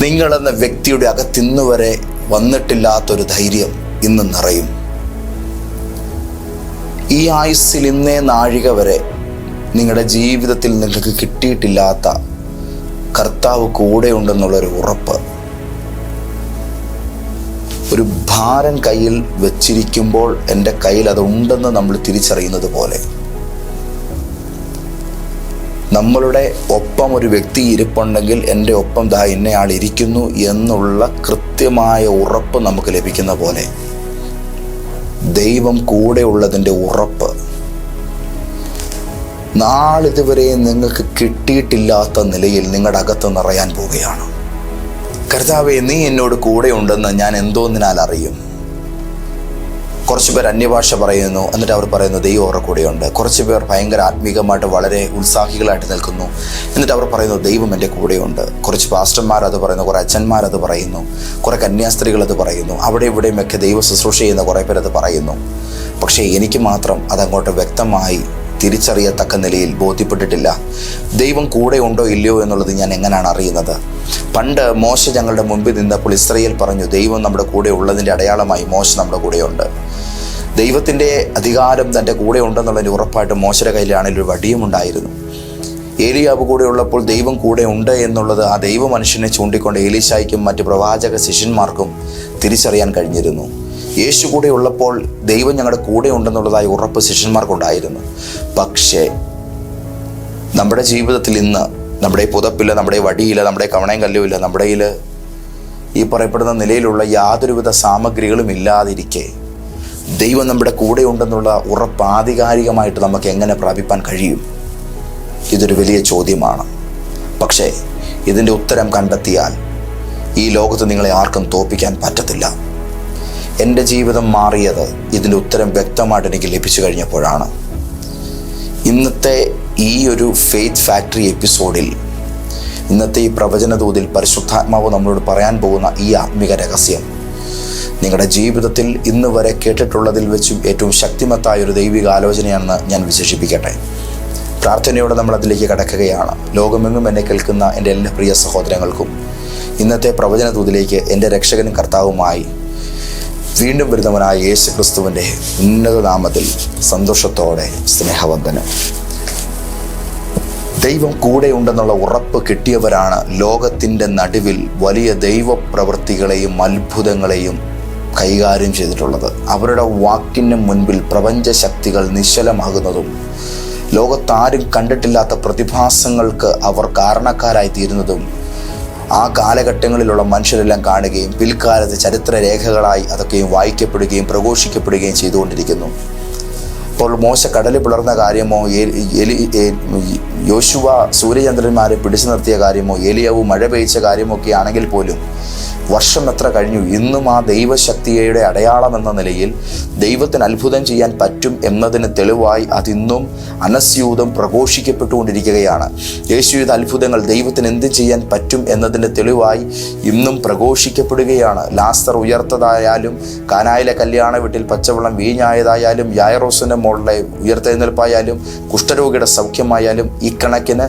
നിങ്ങളെന്ന വ്യക്തിയുടെ അകത്തിന്ന് വരെ വന്നിട്ടില്ലാത്തൊരു ധൈര്യം ഇന്ന് നിറയും. ഈ ആയുസ്സിൽ ഇന്നേ നാഴിക വരെ നിങ്ങളുടെ ജീവിതത്തിൽ നിങ്ങൾക്ക് കിട്ടിയിട്ടില്ലാത്ത കർത്താവ് കൂടെ ഉണ്ടെന്നുള്ളൊരു ഉറപ്പ്. ഒരു ഭാരം കയ്യിൽ വെച്ചിരിക്കുമ്പോൾ എന്റെ കയ്യിൽ അതുണ്ടെന്ന് നമ്മൾ തിരിച്ചറിയുന്നത് പോലെ. നമ്മളുടെ ഒപ്പം ഒരു വ്യക്തി ഇരിപ്പുണ്ടെങ്കിൽ എന്റെ ഒപ്പം ദാ ഇന്നയാൾ ഇരിക്കുന്നു എന്നുള്ള കൃത്യമായ ഉറപ്പ് നമുക്ക് ലഭിക്കുന്ന പോലെ. ദൈവം കൂടെ ഉള്ളതിന്റെ ഉറപ്പ്. നാളിതുവരെ നിങ്ങൾക്ക് കിട്ടിയിട്ടില്ലാത്ത നിലയിൽ നിങ്ങളുടെ അകത്ത് നിറയാൻ പോവുകയാണ്. കർത്താവെ നീ എന്നോട് കൂടെ ഉണ്ടെന്ന് ഞാൻ എന്തോന്നിനാൽ അറിയും. കുറച്ച് പേർ അന്യഭാഷ പറയുന്നു എന്നിട്ട് അവർ പറയുന്നു ദൈവം അവരുടെ കൂടെയുണ്ട്. കുറച്ച് പേർ ഭയങ്കര ആത്മീകമായിട്ട് വളരെ ഉത്സാഹികളായിട്ട് നിൽക്കുന്നു എന്നിട്ട് അവർ പറയുന്നു ദൈവം എന്റെ കൂടെയുണ്ട്. കുറച്ച് പാസ്റ്റർമാർ അത് പറയുന്നു കുറേ അച്ഛന്മാർ അത് പറയുന്നു കുറേ കന്യാസ്ത്രീകൾ അത് പറയുന്നു അവിടെ ഇവിടെയും ഒക്കെ ദൈവ ശുശ്രൂഷ ചെയ്യുന്ന കുറേ പേർ അത് പറയുന്നു. പക്ഷേ എനിക്ക് മാത്രം അതങ്ങോട്ട് വ്യക്തമായി തിരിച്ചറിയത്തക്ക നിലയിൽ ബോധ്യപ്പെട്ടിട്ടില്ല. ദൈവം കൂടെ ഉണ്ടോ ഇല്ലയോ എന്നുള്ളത് ഞാൻ എങ്ങനെയാണ് അറിയുന്നത്? പണ്ട് മോശ ഞങ്ങളുടെ മുമ്പിൽ നിന്നപ്പോൾ ഇസ്രയേൽ പറഞ്ഞു ദൈവം നമ്മുടെ കൂടെ ഉള്ളതിന്റെ അടയാളമായി മോശ നമ്മുടെ കൂടെയുണ്ട് ദൈവത്തിന്റെ അധികാരം തന്റെ കൂടെ ഉണ്ടെന്നുള്ളതിന്റെ ഉറപ്പായിട്ട് മോശയുടെ കയ്യിലാണെങ്കിൽ ഒരു വടിയും ഉണ്ടായിരുന്നു. ഏലിയാവ് കൂടെ ഉള്ളപ്പോൾ ദൈവം കൂടെ ഉണ്ട് എന്നുള്ളത് ആ ദൈവ മനുഷ്യനെ ചൂണ്ടിക്കൊണ്ട് ഏലീശായ്ക്കും മറ്റ് പ്രവാചക ശിഷ്യന്മാർക്കും തിരിച്ചറിയാൻ കഴിഞ്ഞിരുന്നു. യേശു കൂടെ ഉള്ളപ്പോൾ ദൈവം ഞങ്ങളുടെ കൂടെ ഉണ്ടെന്നുള്ളതായി ഉറപ്പ് ശിഷ്യന്മാർക്കുണ്ടായിരുന്നു. പക്ഷേ നമ്മുടെ ജീവിതത്തിൽ ഇന്ന് നമ്മുടെ പുതപ്പില്ല നമ്മുടെ വടിയില്ല നമ്മുടെ കവണയും കല്ലുമില്ല നമ്മുടെ ഈ പറയപ്പെടുന്ന നിലയിലുള്ള യാതൊരുവിധ സാമഗ്രികളും ഇല്ലാതിരിക്കെ ദൈവം നമ്മുടെ കൂടെ ഉണ്ടെന്നുള്ള ഉറപ്പ് ആധികാരികമായിട്ട് നമുക്ക് എങ്ങനെ പ്രാപിപ്പാൻ കഴിയും? ഇതൊരു വലിയ ചോദ്യമാണ്. പക്ഷേ ഇതിന്റെ ഉത്തരം കണ്ടെത്തിയാൽ ഈ ലോകത്ത് നിങ്ങളെ ആർക്കും തോപ്പിക്കാൻ പറ്റത്തില്ല. എന്റെ ജീവിതം മാറിയത് ഇതിന്റെ ഉത്തരം വ്യക്തമായിട്ട് എനിക്ക് ലഭിച്ചു കഴിഞ്ഞപ്പോഴാണ്. ഇന്നത്തെ ഈ ഒരു ഫെയ്ത്ത് ഫാക്ടറി എപ്പിസോഡിൽ ഇന്നത്തെ ഈ പ്രവചനതൂതിൽ പരിശുദ്ധാത്മാവ് നമ്മളോട് പറയാൻ പോകുന്ന ഈ ആത്മിക രഹസ്യം നിങ്ങളുടെ ജീവിതത്തിൽ ഇന്ന് വരെ കേട്ടിട്ടുള്ളതിൽ വെച്ചും ഏറ്റവും ശക്തിമത്തായ ഒരു ദൈവിക ആലോചനയാണെന്ന് ഞാൻ വിശേഷിപ്പിക്കട്ടെ. പ്രാർത്ഥനയോടെ നമ്മൾ അതിലേക്ക് കടക്കുകയാണ്. ലോകമെങ്ങും എന്നെ കേൾക്കുന്ന എന്റെ എല്ലാ പ്രിയ സഹോദരങ്ങൾക്കും ഇന്നത്തെ പ്രവചന ദൂതിലേക്ക് എന്റെ രക്ഷകനും കർത്താവുമായി വീണ്ടും വരുന്നവനായ യേശു ക്രിസ്തുവിന്റെ ഉന്നത നാമത്തിൽ സന്തോഷത്തോടെ സ്നേഹവന്ദനം. ദൈവം കൂടെ ഉണ്ടെന്നുള്ള ഉറപ്പ് കിട്ടിയവരാണ് ലോകത്തിന്റെ നടുവിൽ വലിയ ദൈവപ്രവൃത്തികളെയും അത്ഭുതങ്ങളെയും കൈകാര്യം ചെയ്തിട്ടുള്ളത്. അവരുടെ വാക്കിന് മുൻപിൽ പ്രപഞ്ച ശക്തികൾ നിശ്ചലമാകുന്നതും ലോകത്താരും കണ്ടിട്ടില്ലാത്ത പ്രതിഭാസങ്ങൾക്ക് അവർ കാരണക്കാരായി തീരുന്നതും ആ കാലഘട്ടങ്ങളിലുള്ള മനുഷ്യരെല്ലാം കാണുകയും പിൽക്കാലത്ത് ചരിത്ര രേഖകളായി അതൊക്കെയും വായിക്കപ്പെടുകയും പ്രഘോഷിക്കപ്പെടുകയും ചെയ്തുകൊണ്ടിരിക്കുന്നു. അപ്പോൾ മോശ കടലിൽ പിളർന്ന കാര്യമോ എലി യോശുവ സൂര്യചന്ദ്രന്മാരെ പിടിച്ചു നിർത്തിയ കാര്യമോ ഏലിയാവ് മഴ പെയ്ച്ച കാര്യമോ ഒക്കെ ആണെങ്കിൽ പോലും വർഷം എത്ര കഴിഞ്ഞു ഇന്നും ആ ദൈവശക്തിയുടെ അടയാളം എന്ന നിലയിൽ ദൈവത്തിന് അത്ഭുതം ചെയ്യാൻ പറ്റും എന്നതിന് തെളിവായി അതിന്നും അനസ്യൂതം പ്രഘോഷിക്കപ്പെട്ടുകൊണ്ടിരിക്കുകയാണ്. യേശു ചെയ്ത അത്ഭുതങ്ങൾ ദൈവത്തിന് എന്ത് ചെയ്യാൻ പറ്റും എന്നതിന്റെ തെളിവായി ഇന്നും പ്രഘോഷിക്കപ്പെടുകയാണ്. ലാസ്തർ ഉയർത്തതായാലും കാനായിലെ കല്യാണ വീട്ടിൽ പച്ചവെള്ളം വീഞ്ഞായതായാലും യായറോസിന്റെ മുകളിലെ ഉയർത്തെഴുന്നേൽപ്പായാലും കുഷ്ഠരോഗിയുടെ സൗഖ്യമായാലും ഈ കണക്കിന്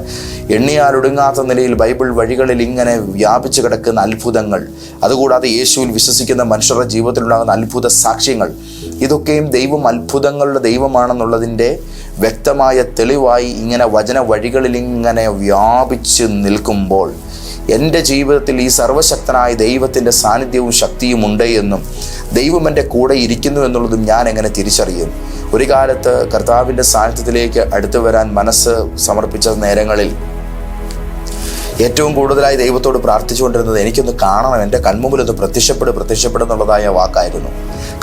എണ്ണിയാലൊടുങ്ങാത്ത നിലയിൽ ബൈബിൾ വഴികളിൽ ഇങ്ങനെ വ്യാപിച്ചു കിടക്കുന്ന അത്ഭുതങ്ങൾ. അതുകൂടാതെ യേശുവിൽ വിശ്വസിക്കുന്ന മനുഷ്യരുടെ ജീവിതത്തിലുണ്ടാകുന്ന അത്ഭുത സാക്ഷ്യങ്ങൾ. ഇതൊക്കെയും ദൈവം അത്ഭുതങ്ങളുടെ ദൈവമാണെന്നുള്ളതിന്റെ വ്യക്തമായ തെളിവായി ഇങ്ങനെ വചന വഴികളിൽ ഇങ്ങനെ വ്യാപിച്ച് നിൽക്കുമ്പോൾ എന്റെ ജീവിതത്തിൽ ഈ സർവശക്തനായ ദൈവത്തിന്റെ സാന്നിധ്യവും ശക്തിയും ഉണ്ട് എന്നും ദൈവം എന്റെ കൂടെ ഇരിക്കുന്നു എന്നുള്ളതും ഞാൻ എങ്ങനെ തിരിച്ചറിയും? ഒരു കാലത്ത് കർത്താവിന്റെ സാന്നിധ്യത്തിലേക്ക് അടുത്തു വരാൻ മനസ്സ് സമർപ്പിച്ച നേരങ്ങളിൽ ഏറ്റവും കൂടുതലായി ദൈവത്തോട് പ്രാർത്ഥിച്ചുകൊണ്ടിരുന്നത് എനിക്കൊന്ന് കാണണം എന്റെ കൺമുമ്പിൽ ഒന്ന് പ്രത്യക്ഷപ്പെട് പ്രത്യക്ഷപ്പെടുന്നുള്ളതായ വാക്കായിരുന്നു.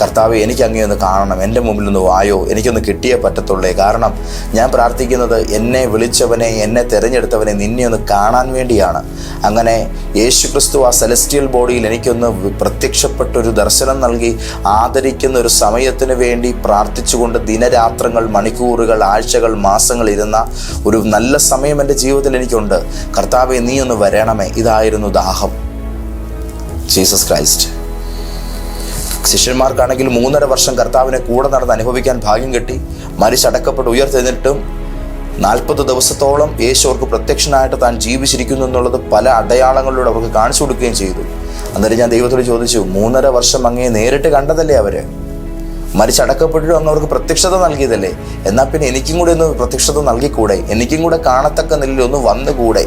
കർത്താവ് എനിക്ക് അങ്ങേ ഒന്ന് കാണണം. എന്റെ മുമ്പിൽ ഒന്ന് വായോ. എനിക്കൊന്ന് കിട്ടിയേ പറ്റത്തുള്ളേ. കാരണം ഞാൻ പ്രാർത്ഥിക്കുന്നത് എന്നെ വിളിച്ചവനെ എന്നെ തിരഞ്ഞെടുത്തവനെ നിന്നെ ഒന്ന് കാണാൻ വേണ്ടിയാണ്. അങ്ങനെ യേശു ക്രിസ്തു ആ സെലസ്റ്റിയൽ ബോഡിയിൽ എനിക്കൊന്ന് പ്രത്യക്ഷപ്പെട്ടൊരു ദർശനം നൽകി ആദരിക്കുന്ന ഒരു സമയത്തിന് വേണ്ടി പ്രാർത്ഥിച്ചുകൊണ്ട് ദിനരാത്രങ്ങൾ മണിക്കൂറുകൾ ആഴ്ചകൾ മാസങ്ങൾ ഇരുന്ന ഒരു നല്ല സമയം എന്റെ ജീവിതത്തിൽ എനിക്കുണ്ട്. കർത്താവെ നീ ഒന്ന് വരണമേ. ഇതായിരുന്നു ദാഹം. Jesus Christ. ശിഷ്യന്മാർക്കാണെങ്കിൽ മൂന്നര വർഷം കർത്താവിനെ കൂടെ നടന്ന് അനുഭവിക്കാൻ ഭാഗ്യം കിട്ടി. മരിച്ചടക്കപ്പെട്ട് ഉയർത്തെഴുന്നിട്ടും നാൽപ്പത് ദിവസത്തോളം യേശു അവർക്ക് പ്രത്യക്ഷനായിട്ട് താൻ ജീവിച്ചിരിക്കുന്നു എന്നുള്ളത് പല അടയാളങ്ങളിലൂടെ അവർക്ക് കാണിച്ചു കൊടുക്കുകയും ചെയ്തു. അന്നേരം ഞാൻ ദൈവത്തോട് ചോദിച്ചു മൂന്നര വർഷം അങ്ങേ നേരിട്ട് കണ്ടതല്ലേ അവർ? മരിച്ചടക്കപ്പെട്ടിട്ടും അങ്ങ് അവർക്ക് പ്രത്യക്ഷത നൽകിയതല്ലേ? എന്നാൽ പിന്നെ എനിക്കും കൂടെ ഒന്ന് പ്രത്യക്ഷത നൽകിക്കൂടെ? എനിക്കും കൂടെ കാണത്തക്ക നിലയിൽ ഒന്ന് വന്നുകൂടെ?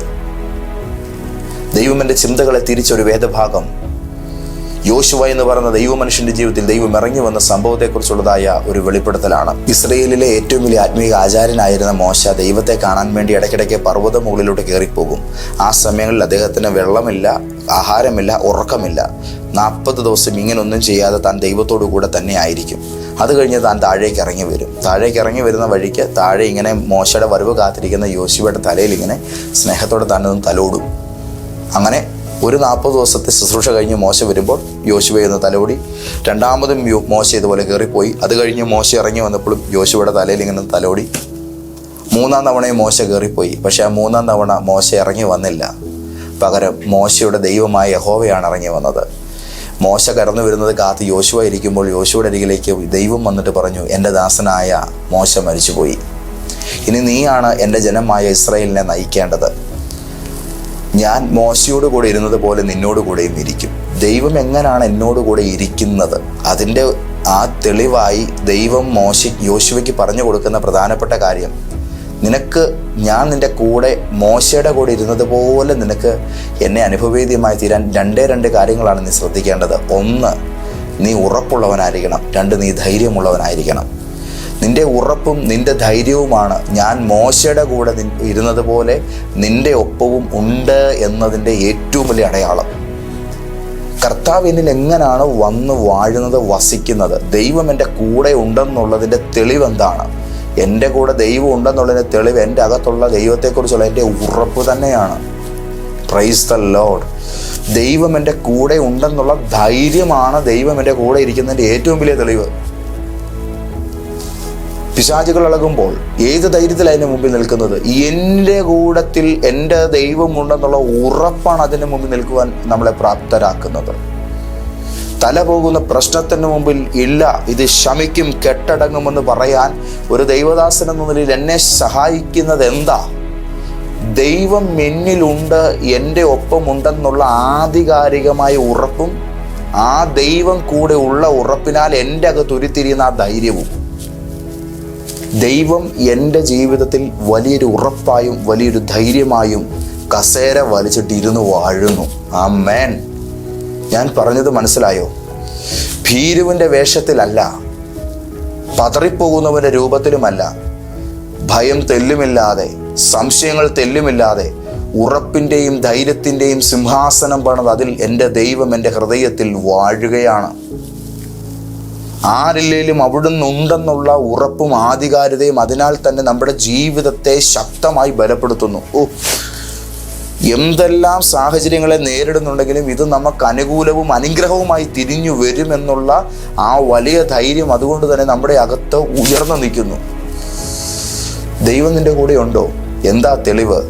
ദൈവം എന്റെ ചിന്തകളെ തിരിച്ചൊരു വേദഭാഗം. യോശുവ എന്ന് പറയുന്ന ദൈവമനുഷ്യന്റെ ജീവിതത്തിൽ ദൈവം ഇറങ്ങി വന്ന സംഭവത്തെക്കുറിച്ചുള്ളതായ ഒരു വെളിപ്പെടുത്തലാണ്. ഇസ്രയേലിലെ ഏറ്റവും വലിയ ആത്മീയ ആചാര്യനായിരുന്ന മോശ ദൈവത്തെ കാണാൻ വേണ്ടി ഇടയ്ക്കിടയ്ക്ക് പർവത മുകളിലൂടെ കയറിപ്പോകും. ആ സമയങ്ങളിൽ അദ്ദേഹത്തിന് വെള്ളമില്ല ആഹാരമില്ല ഉറക്കമില്ല. നാൽപ്പത് ദിവസം ഇങ്ങനൊന്നും ചെയ്യാതെ താൻ ദൈവത്തോടു കൂടെ തന്നെ ആയിരിക്കും. അത് കഴിഞ്ഞ് താൻ താഴേക്ക് ഇറങ്ങി വരും. താഴേക്ക് ഇറങ്ങി വരുന്ന വഴിക്ക് താഴെ ഇങ്ങനെ മോശയുടെ വരവ് കാത്തിരിക്കുന്ന യോശുവയുടെ തലയിൽ ഇങ്ങനെ സ്നേഹത്തോടെ തന്നെ തലോടും. അങ്ങനെ ഒരു നാൽപ്പത് ദിവസത്തെ ശുശ്രൂഷ കഴിഞ്ഞ് മോശ വരുമ്പോൾ യോശുവ എന്ന തലോടി രണ്ടാമതും മോശ ഇതുപോലെ കയറിപ്പോയി. അത് കഴിഞ്ഞ് മോശ ഇറങ്ങി വന്നപ്പോഴും യോശുവയുടെ തലയിൽ ഇങ്ങനെ തലോടി. മൂന്നാം തവണയും മോശ കയറിപ്പോയി. പക്ഷേ ആ മൂന്നാം തവണ മോശ ഇറങ്ങി വന്നില്ല. പകരം മോശയുടെ ദൈവമായ യഹോവയാണ് ഇറങ്ങി വന്നത്. മോശ കടന്നു വരുന്നത് കാത്ത് യോശുവ ഇരിക്കുമ്പോൾ യോശുവയുടെ അരികിലേക്ക് ദൈവം വന്നിട്ട് പറഞ്ഞു എന്റെ ദാസനായ മോശ മരിച്ചുപോയി. ഇനി നീയാണ് എന്റെ ജനമായ ഇസ്രയേലിനെ നയിക്കേണ്ടത്. ഞാൻ മോശയോട് കൂടെ ഇരുന്നത് പോലെ നിന്നോട് കൂടെയും ഇരിക്കും. ദൈവം എങ്ങനെയാണ് എന്നോട് കൂടെ ഇരിക്കുന്നത്? അതിന്റെ ആ തെളിവായി ദൈവം മോശ യോശുവയ്ക്ക് പറഞ്ഞു കൊടുക്കുന്ന പ്രധാനപ്പെട്ട കാര്യം നിനക്ക് ഞാൻ നിന്റെ കൂടെ മോശയുടെ കൂടെ ഇരുന്നത് പോലെ നിനക്ക് എന്നെ അനുഭവേദ്യമായി തീരാൻ രണ്ടേ രണ്ട് കാര്യങ്ങളാണ് നീ ശ്രദ്ധിക്കേണ്ടത്. ഒന്ന് നീ ഉറപ്പുള്ളവനായിരിക്കണം. രണ്ട് നീ ധൈര്യമുള്ളവനായിരിക്കണം. നിന്റെ ഉറപ്പും നിന്റെ ധൈര്യവുമാണ്. ഞാൻ മോശയുടെ കൂടെ ഇരുന്നത് പോലെ നിന്റെ ഒപ്പവും ഉണ്ട് എന്നതിന്റെ ഏറ്റവും വലിയ അടയാളം. കർത്താവ് എന്നിൽ എങ്ങനെയാണ് വന്ന് വാഴുന്നത് വസിക്കുന്നത്. ദൈവം എന്റെ കൂടെ ഉണ്ടെന്നുള്ളതിന്റെ തെളിവ് എന്താണ്? എന്റെ കൂടെ ദൈവം ഉണ്ടെന്നുള്ളതിന്റെ തെളിവ് എന്റെ അകത്തുള്ള ദൈവത്തെക്കുറിച്ചുള്ള എന്റെ ഉറപ്പ് തന്നെയാണ്. പ്രൈസ് ദ ലോഡ് ദൈവം എന്റെ കൂടെ ഉണ്ടെന്നുള്ള ധൈര്യമാണ് ദൈവം എന്റെ കൂടെ ഇരിക്കുന്നതിന്റെ ഏറ്റവും വലിയ തെളിവ്. പിശാചുകൾ ഇളകുമ്പോൾ ഏത് ധൈര്യത്തിൽ അതിന് മുമ്പിൽ നിൽക്കുന്നത്? എന്റെ കൂടത്തിൽ എന്റെ ദൈവമുണ്ടെന്നുള്ള ഉറപ്പാണ് അതിന് മുമ്പിൽ നിൽക്കുവാൻ നമ്മളെ പ്രാപ്തരാക്കുന്നത്. തല പോകുന്ന പ്രശ്നത്തിന് മുമ്പിൽ ഇല്ല ഇത് ശമിക്കും കെട്ടടങ്ങുമെന്ന് പറയാൻ ഒരു ദൈവദാസൻ എന്ന നിലയിൽ എന്നെ സഹായിക്കുന്നത് എന്താ? ദൈവം എന്നിലുണ്ട് എന്റെ ഒപ്പമുണ്ടെന്നുള്ള ആധികാരികമായ ഉറപ്പും ആ ദൈവം കൂടെ ഉള്ള ഉറപ്പിനാൽ എന്റെ അകത്ത് ഉരുത്തിരിയുന്ന ആ ധൈര്യവും. ദൈവം എന്റെ ജീവിതത്തിൽ വലിയൊരു ഉറപ്പായും വലിയൊരു ധൈര്യമായും കസേര വലിച്ചിട്ട് ഇരുന്ന് വാഴുന്നു. ആ മേൻ ഞാൻ പറഞ്ഞത് മനസ്സിലായോ? ഭീരുവിന്റെ വേഷത്തിലല്ല പതറിപ്പോകുന്നവന്റെ രൂപത്തിലുമല്ല ഭയം തെല്ലുമില്ലാതെ സംശയങ്ങൾ തെല്ലുമില്ലാതെ ഉറപ്പിന്റെയും ധൈര്യത്തിന്റെയും സിംഹാസനം പണത് അതിൽ എന്റെ ദൈവം എന്റെ ഹൃദയത്തിൽ വാഴുകയാണ്. ആരില്ലേലും അവിടുന്ന് ഉണ്ടെന്നുള്ള ഉറപ്പും ആധികാരികതയും അതിനാൽ തന്നെ നമ്മുടെ ജീവിതത്തെ ശക്തമായി ബലപ്പെടുത്തുന്നു. ഓ എന്തെല്ലാം സാഹചര്യങ്ങളെ നേരിടുന്നുണ്ടെങ്കിലും ഇത് നമുക്ക് അനുകൂലവും അനുഗ്രഹവുമായി തിരിഞ്ഞു വരുമെന്നുള്ള ആ വലിയ ധൈര്യം അതുകൊണ്ട് തന്നെ നമ്മുടെ അകത്ത് ഉയർന്നു നിൽക്കുന്നു. ദൈവം നിന്റെ കൂടെ ഉണ്ടോ? എന്താ തെളിവ്?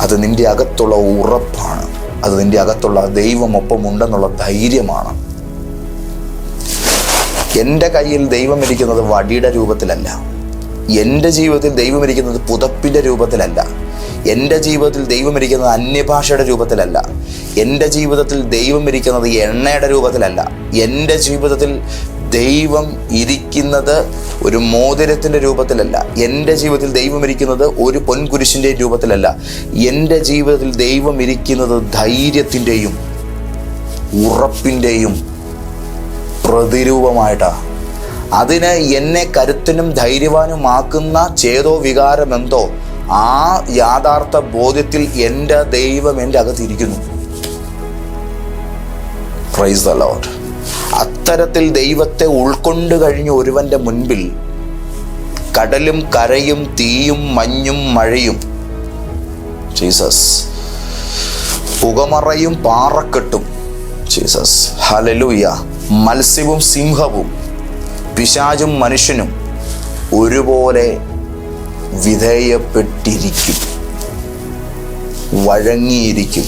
അത് നിന്റെ അകത്തുള്ള ഉറപ്പാണ്. അത് നിന്റെ അകത്തുള്ള ദൈവം ഒപ്പം ഉണ്ടെന്നുള്ള ധൈര്യമാണ്. എന്റെ കയ്യിൽ ദൈവം ഇരിക്കുന്നത് വടിയുടെ രൂപത്തിലല്ല. എന്റെ ജീവിതത്തിൽ ദൈവം ഇരിക്കുന്നത് പുതപ്പിന്റെ രൂപത്തിലല്ല. എന്റെ ജീവിതത്തിൽ ദൈവം ഇരിക്കുന്നത് അന്യഭാഷയുടെ രൂപത്തിലല്ല. എന്റെ ജീവിതത്തിൽ ദൈവം ഇരിക്കുന്നത് എണ്ണയുടെ രൂപത്തിലല്ല. എന്റെ ജീവിതത്തിൽ ദൈവം ഇരിക്കുന്നത് ഒരു മോതിരത്തിന്റെ രൂപത്തിലല്ല. എന്റെ ജീവിതത്തിൽ ദൈവം ഇരിക്കുന്നത് ഒരു പൊൻകുരിശിന്റെ രൂപത്തിലല്ല. എന്റെ ജീവിതത്തിൽ ദൈവം ഇരിക്കുന്നത് ധൈര്യത്തിന്റെയും ഉറപ്പിന്റെയും പ്രതിരൂപമായിട്ടാ. അതിന് എന്നെ കരുത്തനും ധൈര്യവാനുമാക്കുന്ന ചേതോ വികാരം എന്തോ ആ യാഥാർത്ഥ ബോധ്യത്തിൽ എന്റെ ദൈവം എന്റെ അകത്തിരിക്കുന്നു. പ്രൈസ് ദ ലോഡ് അത്തരത്തിൽ ദൈവത്തെ ഉൾക്കൊണ്ട് കഴിഞ്ഞ ഒരുവന്റെ മുൻപിൽ കടലും കരയും തീയും മഞ്ഞും മഴയും ജീസസ് പുകമറയും പാറക്കെട്ടും ജീസസ് ഹലലൂയ മത്സ്യവും സിംഹവും പിശാചും മനുഷ്യനും ഒരുപോലെ വിധേയപ്പെട്ടിരിക്കും. വഴങ്ങിയിരിക്കും.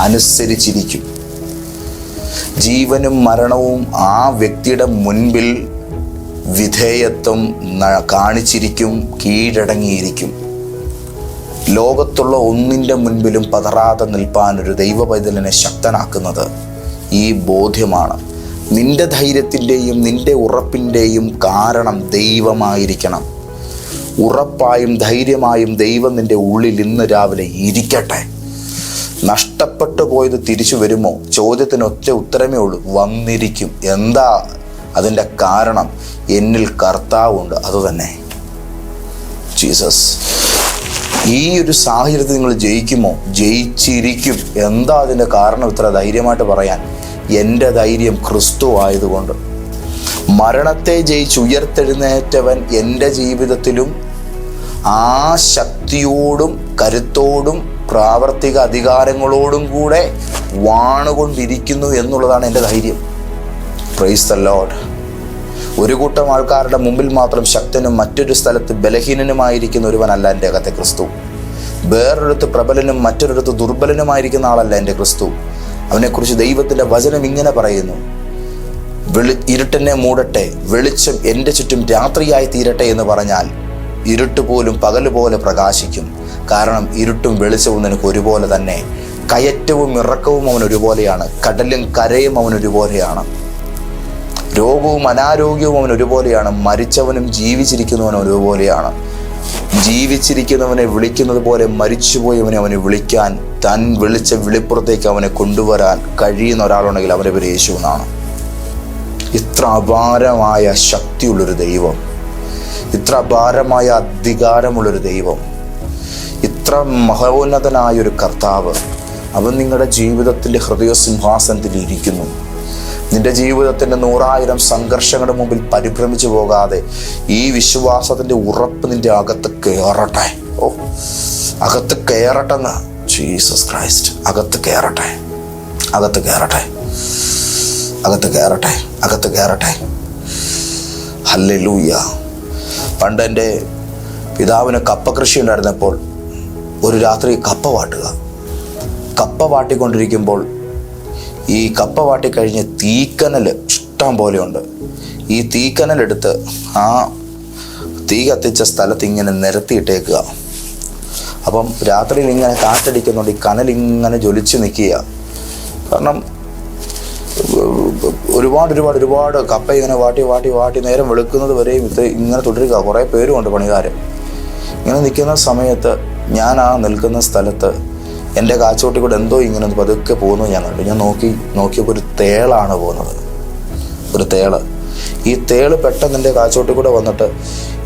അനുസരിച്ചിരിക്കും. ജീവനും മരണവും ആ വ്യക്തിയുടെ മുൻപിൽ വിധേയത്വം കാണിച്ചിരിക്കും കീഴടങ്ങിയിരിക്കും. ലോകത്തുള്ള ഒന്നിന്റെ മുൻപിലും പതറാതെ നിൽപ്പാൻ ഒരു ദൈവ പൈതലിനെ ശക്തനാക്കുന്നത് ഈ ബോധ്യമാണ്. നിന്റെ ധൈര്യത്തിന്റെയും നിന്റെ ഉറപ്പിന്റെയും കാരണം ദൈവമായിരിക്കണം. ഉറപ്പായും ധൈര്യമായും ദൈവം നിന്റെ ഉള്ളിൽ ഇന്ന് രാവിലെ ഇരിക്കട്ടെ. നഷ്ടപ്പെട്ടു പോയത് തിരിച്ചു വരുമോ? ചോദ്യത്തിന് ഒറ്റ ഉത്തരമേ ഉള്ളൂ. വന്നിരിക്കും. എന്താ അതിന്റെ കാരണം? എന്നിൽ കർത്താവുണ്ട് അതുതന്നെ. ജീസസ്. ഈ ഒരു സാഹചര്യത്തിൽ നിങ്ങൾ ജയിക്കുമോ? ജയിച്ചിരിക്കും. എന്താ അതിന്റെ കാരണം? ഇത്ര ധൈര്യമായിട്ട് പറയാൻ. എന്റെ ധൈര്യം ക്രിസ്തു ആയതുകൊണ്ട്. മരണത്തെ ജയിച്ച് ഉയർത്തെഴുന്നേറ്റവൻ എന്റെ ജീവിതത്തിലും ആ ശക്തിയോടും കരുത്തോടും പ്രാവർത്തിക അധികാരങ്ങളോടും കൂടെ വാണുകൊണ്ടിരിക്കുന്നു എന്നുള്ളതാണ് എന്റെ ധൈര്യം. പ്രൈസ് ദ ലോഡ് ഒരു കൂട്ടം ആൾക്കാരുടെ മുമ്പിൽ മാത്രം ശക്തനും മറ്റൊരു സ്ഥലത്ത് ബലഹീനനുമായിരിക്കുന്ന ഒരുവനല്ല എന്റെ അകത്തെ ക്രിസ്തു. വേറൊരിടത്ത് പ്രബലനും മറ്റൊരിടത്ത് ദുർബലനുമായിരിക്കുന്ന ആളല്ല എന്റെ ക്രിസ്തു. അവനെക്കുറിച്ച് ദൈവത്തിന്റെ വചനം ഇങ്ങനെ പറയുന്നു. വെളി ഇരുട്ടെന്നെ മൂടട്ടെ വെളിച്ചം എന്റെ ചുറ്റും രാത്രിയായി തീരട്ടെ എന്ന് പറഞ്ഞാൽ ഇരുട്ട് പോലും പകൽ പോലെ പ്രകാശിക്കും. കാരണം ഇരുട്ടും വെളിച്ചവും നിനക്ക് ഒരുപോലെ തന്നെ. കയറ്റവും ഇറക്കവും അവൻ ഒരുപോലെയാണ്. കടലും കരയും അവൻ ഒരുപോലെയാണ്. രോഗവും അനാരോഗ്യവും അവൻ ഒരുപോലെയാണ്. മരിച്ചവനും ജീവിച്ചിരിക്കുന്നവനും ഒരുപോലെയാണ്. ജീവിച്ചിരിക്കുന്നവനെ വിളിക്കുന്നത് പോലെ മരിച്ചുപോയവനെ അവനെ വിളിക്കാൻ താൻ വിളിച്ച വിളിപ്പുറത്തേക്ക് അവനെ കൊണ്ടുവരാൻ കഴിയുന്ന ഒരാളുണ്ടെങ്കിൽ അവന്റെ പേര് യേശു എന്നാണ്. ഇത്ര അപാരമായ ശക്തിയുള്ളൊരു ദൈവം. ഇത്ര അപാരമായ അധികാരമുള്ളൊരു ദൈവം. ഇത്ര മഹോന്നതനായ ഒരു കർത്താവ്. അവൻ നിങ്ങളുടെ ജീവിതത്തിന്റെ ഹൃദയ സിംഹാസനത്തിൽ ഇരിക്കുന്നു. നിന്റെ ജീവിതത്തിന്റെ നൂറായിരം സംഘർഷങ്ങളുടെ മുമ്പിൽ പരിഭ്രമിച്ചു പോകാതെ ഈ വിശ്വാസത്തിന്റെ ഉറപ്പ് നിന്റെ അകത്ത് കയറട്ടെ. ഓ അകത്ത് കയറട്ടെന്ന്. Jesus Christ. അകത്ത് കയറട്ടെ അകത്ത് കയറട്ടെ അകത്ത് കയറട്ടെ അകത്ത് കയറട്ടെ ഹല്ലേലൂയ. പണ്ട് എന്റെ പിതാവിന് കപ്പ കൃഷി ഉണ്ടായിരുന്നപ്പോൾ ഒരു രാത്രി കപ്പ വാട്ടുക. കപ്പ വാട്ടിക്കൊണ്ടിരിക്കുമ്പോൾ ഈ കപ്പ വാട്ടിക്കഴിഞ്ഞ് തീക്കനൽ ഇഷ്ടം പോലെയുണ്ട്. ഈ തീക്കനലെടുത്ത് ആ തീ കത്തിച്ച സ്ഥലത്ത് ഇങ്ങനെ നിരത്തിയിട്ടേക്കുക. അപ്പം രാത്രിയിൽ ഇങ്ങനെ കാറ്റടിക്കുന്നുണ്ട് ഈ കനലിങ്ങനെ ജ്വലിച്ച് നിൽക്കുക. കാരണം ഒരുപാട് ഒരുപാട് ഒരുപാട് കപ്പ ഇങ്ങനെ വാട്ടി വാട്ടി വാട്ടി നേരം വെളുക്കുന്നത് വരെയും ഇത് ഇങ്ങനെ തുടരുക. കുറേ പേരുമുണ്ട് പണികാരൻ ഇങ്ങനെ നിൽക്കുന്ന സമയത്ത് ഞാൻ ആ നിൽക്കുന്ന സ്ഥലത്ത് എന്റെ കാച്ചോട്ടി കൂടെ എന്തോ ഇങ്ങനെ പതുക്കെ പോകുന്നു ഞാൻ കണ്ടു. ഞാൻ നോക്കി നോക്കിയപ്പോൾ ഒരു തേളാണ് പോകുന്നത്. ഒരു തേൾ. ഈ തേൾ പെട്ടെന്ന് എന്റെ കാച്ചോട്ടി കൂടെ വന്നിട്ട്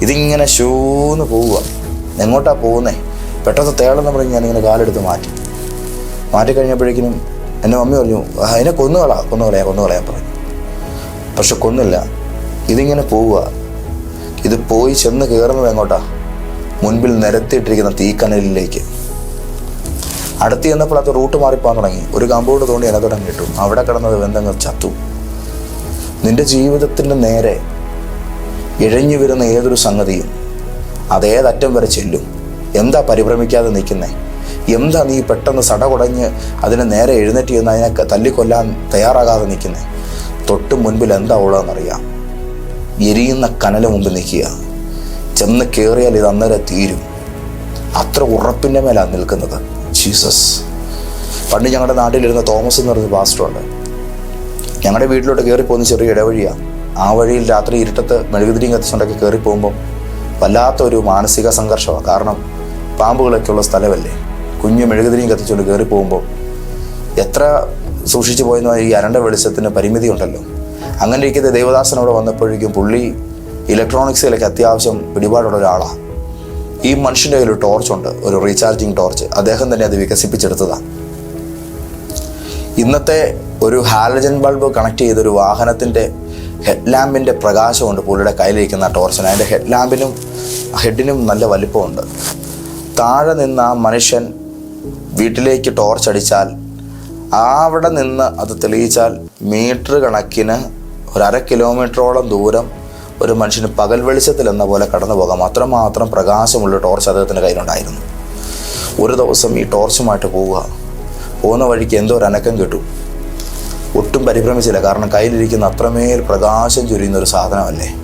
ഇതിങ്ങനെ ഷൂന്ന് പോവുക. എങ്ങോട്ടാണ് പോകുന്നേ? പെട്ടെന്ന് തേളെന്ന് പറഞ്ഞ് ഞാനിങ്ങനെ കാലെടുത്ത് മാറ്റി. മാറ്റി കഴിഞ്ഞപ്പോഴേക്കിനും എന്റെ മമ്മി പറഞ്ഞു "ആ, അതിനെ കൊന്നുകളാ കൊന്നുകളയാ കൊന്നുകളയാ പറഞ്ഞു. പക്ഷെ കൊന്നില്ല. ഇതിങ്ങനെ പോവുക. ഇത് പോയി ചെന്ന് കയറുന്നത് എങ്ങോട്ടാ? മുൻപിൽ നിരത്തിയിട്ടിരിക്കുന്ന തീക്കനലിലേക്ക്. അടുത്ത് ചെന്നപ്പോൾ അത് റൂട്ട് മാറിപ്പോകാൻ തുടങ്ങി. ഒരു കമ്പൗണ്ട് തോണ്ടി അതിനകത്തോടങ്ങ് കിട്ടും അവിടെ കിടന്നത് വെന്തങ്ങൾ ചത്തു. നിന്റെ ജീവിതത്തിന്റെ നേരെ ഇഴഞ്ഞു വരുന്ന ഏതൊരു സംഗതിയും അതേതറ്റം വരെ ചെല്ലും. എന്താ പരിഭ്രമിക്കാതെ നിൽക്കുന്നേ? എന്താ നീ പെട്ടെന്ന് സടകുടഞ്ഞ് അതിനെ നേരെ എഴുന്നേറ്റ് ചെന്ന് അതിനെ തല്ലിക്കൊല്ലാൻ തയ്യാറാകാതെ നിൽക്കുന്നേ? തൊട്ട് മുൻപിൽ എന്താ ഉള്ളതെന്നറിയാം. എരിയുന്ന കനല മുമ്പ് നിൽക്കുക. ചെന്ന് കയറിയാൽ ഇത് അന്നേരം തീരും. അത്ര ഉറപ്പിന്റെ മേലാണ് നിൽക്കുന്നത്. ജീസസ്. പണ്ട് ഞങ്ങളുടെ നാട്ടിലിരുന്ന തോമസ് എന്ന് പറഞ്ഞ പാസ്റ്ററുണ്ട്. ഞങ്ങളുടെ വീട്ടിലോട്ട് കയറി പോകുന്ന ചെറിയ ഇടവഴിയാണ് ആ വഴിയിൽ രാത്രി ഇരുട്ടത്ത് മെഴുകുതിരിയും കത്തിച്ചുണ്ടൊക്കെ കയറി പോകുമ്പം വല്ലാത്തൊരു മാനസിക സംഘർഷമാണ് കാരണം പാമ്പുകളൊക്കെ ഉള്ള സ്ഥലമല്ലേ? കുഞ്ഞു മെഴുകുതിരിയും കത്തിച്ചുകൊണ്ട് കയറി പോകുമ്പോൾ എത്ര സൂക്ഷിച്ചു പോയെന്ന് ഈ അരണ്ട വെളിച്ചത്തിന് പരിമിതി ഉണ്ടല്ലോ അങ്ങനെ ഇരിക്കുന്ന ദേവദാസൻ അവിടെ വന്നപ്പോഴേക്കും പുള്ളി ഇലക്ട്രോണിക്സിലൊക്കെ അത്യാവശ്യം പിടിപാടുള്ള ഒരാളാണ് ഈ മനുഷ്യന്റെ കയ്യിൽ ഒരു ടോർച്ചുണ്ട് ഒരു റീചാർജിങ് ടോർച്ച് അദ്ദേഹം തന്നെ അത് വികസിപ്പിച്ചെടുത്തതാണ് ഇന്നത്തെ ഒരു ഹാലജൻ ബൾബ് കണക്ട് ചെയ്തൊരു വാഹനത്തിന്റെ ഹെഡ് ലാമ്പിന്റെ പ്രകാശമുണ്ട് പുള്ളിയുടെ കയ്യിലിരിക്കുന്ന ടോർച്ചിന് അതിന്റെ ഹെഡ് ലാമ്പിനും ഹെഡിനും നല്ല വലിപ്പമുണ്ട്. താഴെ നിന്ന് ആ മനുഷ്യൻ വീട്ടിലേക്ക് ടോർച്ച് അടിച്ചാൽ അവിടെ നിന്ന് അത് തെളിയിച്ചാൽ മീറ്റർ കണക്കിന് ഒരു അര കിലോമീറ്ററോളം ദൂരം ഒരു മനുഷ്യന് പകൽ വെളിച്ചത്തിൽ എന്ന പോലെ കടന്നു പോകാം. അത്രമാത്രം പ്രകാശമുള്ള ടോർച്ച് അദ്ദേഹത്തിന്റെ കയ്യിലുണ്ടായിരുന്നു. ഒരു ദിവസം ഈ ടോർച്ചുമായിട്ട് പോവുക. പോകുന്ന വഴിക്ക് എന്തോ ഒരു അനക്കം കിട്ടും. ഒട്ടും പരിഭ്രമിച്ചില്ല. കാരണം കയ്യിലിരിക്കുന്ന അത്രമേൽ പ്രകാശം ചൊരിയുന്ന ഒരു സാധനമല്ലേ?